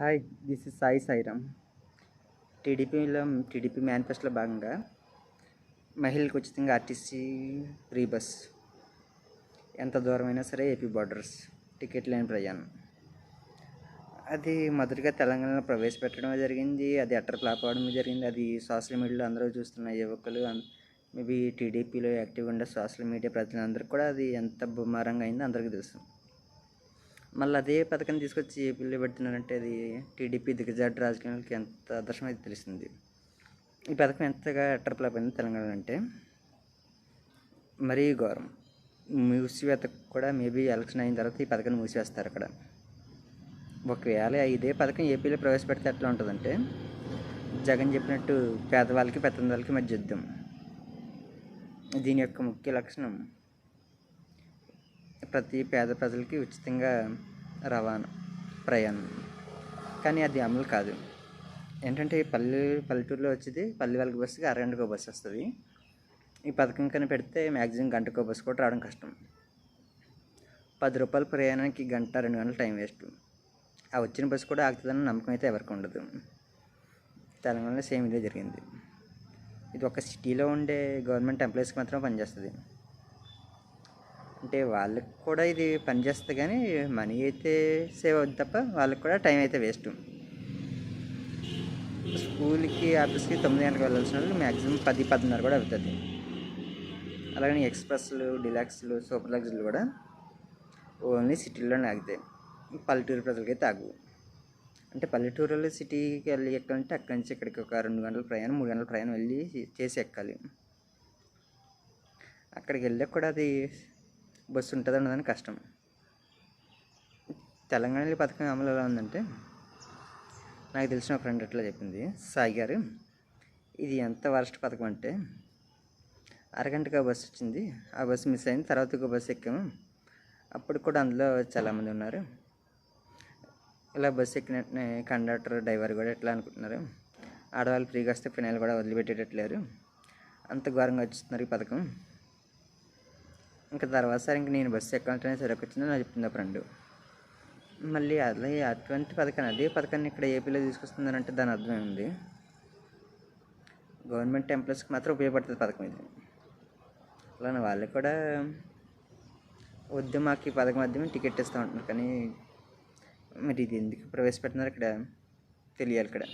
Hi this is Sai Sairam టీడీపీలో TDP మేనిఫెస్టోలో భాగంగా మహిళలకు ఉచితంగా ఆర్టీసీ ఫ్రీ బస్ ఎంత దూరమైనా సరే ఏపీ బార్డర్స్ టికెట్ లేని ప్రయాణం. అది మొదటిగా తెలంగాణలో ప్రవేశపెట్టడం జరిగింది. అది ఎట్టర్ ఫ్లాప్ అవడం జరిగింది. అది సోషల్ మీడియాలో అందరూ చూస్తున్న యువకులు మేబీ టీడీపీలో యాక్టివ్గా ఉండే సోషల్ మీడియా ప్రజలందరికీ కూడా అది ఎంత బుమారంగా అయిందో అందరికీ తెలుసు. మళ్ళీ అదే పథకాన్ని తీసుకొచ్చి ఏపీలో పెడుతున్నారంటే అది టీడీపీ దిగజాటు రాజకీయాలకి ఎంత ఆదర్శం అయితే తెలిసింది. ఈ పథకం ఎంతగా అట్టర్ప్లాప్ అయింది తెలంగాణ అంటే మరీ ఘోరం. మూసివేత కూడా మేబీ ఎలక్షన్ అయిన తర్వాత ఈ పథకాన్ని మూసివేస్తారు అక్కడ. ఒకవేళ ఇదే పథకం ఏపీలో ప్రవేశపెడితే ఎట్లా ఉంటుందంటే జగన్ చెప్పినట్టు పేదవాళ్ళకి పెద్ద వాళ్ళకి మధ్య యుద్ధం. దీని యొక్క ముఖ్య లక్షణం ప్రతి పేద ప్రజలకి ఉచితంగా రవాణా ప్రయాణం. కానీ అది అమలు కాదు. ఏంటంటే పల్లె పల్లెటూరులో వచ్చేది పల్లె వాళ్ళకి బస్సుకి అరగంటకో బస్సు వస్తుంది. ఈ పథకం కన్నా పెడితే మ్యాక్సిమం గంటకో బస్సు కూడా రావడం కష్టం. పది రూపాయల ప్రయాణానికి గంట రెండు గంటలు టైం వేస్ట్. ఆ వచ్చిన బస్సు కూడా ఆగుతుందని నమ్మకం అయితే ఎవరికి ఉండదు. తెలంగాణలో సేమ్ ఇదే జరిగింది. ఇది ఒక సిటీలో ఉండే గవర్నమెంట్ ఎంప్లాయీస్కి మాత్రం పనిచేస్తుంది. అంటే వాళ్ళకి కూడా ఇది పనిచేస్తుంది కానీ మనీ అయితే సేవ్ అవుతుంది తప్ప వాళ్ళకి కూడా టైం అయితే వేస్ట్. స్కూల్కి ఆఫీస్కి తొమ్మిది గంటలకు వెళ్ళాల్సిన వాళ్ళు మ్యాక్సిమం పది పదిన్నర కూడా అవుతుంది. అలాగని ఎక్స్ప్రెస్లు డిలాక్స్లు సూపర్ లగ్జరీలు కూడా ఓన్లీ సిటీలోనే ఆగుతాయి. పల్లెటూరు ప్రజలకైతే ఆగు అంటే పల్లెటూరులో సిటీకి వెళ్ళి ఎక్కాలంటే అక్కడి నుంచి ఇక్కడికి ఒక రెండు గంటల ప్రయాణం మూడు గంటల ప్రయాణం వెళ్ళి చేసి ఎక్కాలి. అక్కడికి వెళ్ళాక కూడా అది బస్సు ఉంటుంది అన్నదని కష్టం. తెలంగాణలో పథకం అమలు ఎలా ఉందంటే నాకు తెలిసిన ఒక ఫ్రెండ్ అట్లా చెప్పింది. సాయి గారు ఇది ఎంత వరస్ట్ పథకం అంటే అరగంటగా బస్సు వచ్చింది. ఆ బస్సు మిస్ అయింది. తర్వాత ఇంకో బస్సు ఎక్కాము. అప్పుడు కూడా అందులో చాలామంది ఉన్నారు. ఇలా బస్సు ఎక్కిన కండక్టర్ డ్రైవర్ కూడా ఎట్లా అనుకుంటున్నారు? ఆడవాళ్ళు ఫ్రీగా వస్తే ఫినాయిల్ కూడా వదిలిపెట్టేటట్లేరు అంత ఘోరంగా వచ్చిస్తున్నారు ఈ పథకం. ఇంకా తర్వాత సార్ ఇంక నేను బస్సు ఎక్కాలంటేనే సరికి వచ్చిందని నాకు చెప్తుంది ఆ ఫ్రెండ్. మళ్ళీ అదే అటువంటి పథకాన్ని అదే పథకాన్ని ఇక్కడ ఏపీలో తీసుకొస్తున్నారంటే దాని అర్థం ఉంది గవర్నమెంట్ ఎంప్లాయీస్కి మాత్రం ఉపయోగపడుతుంది పథకం ఇది. అలానే వాళ్ళు కూడా వద్దు మాకు ఈ పథకం వద్దు టికెట్ ఇస్తూ ఉంటున్నారు. కానీ మరి ఇది ఎందుకు ప్రవేశపెట్టినారు ఇక్కడ? తెలియాలి ఇక్కడ.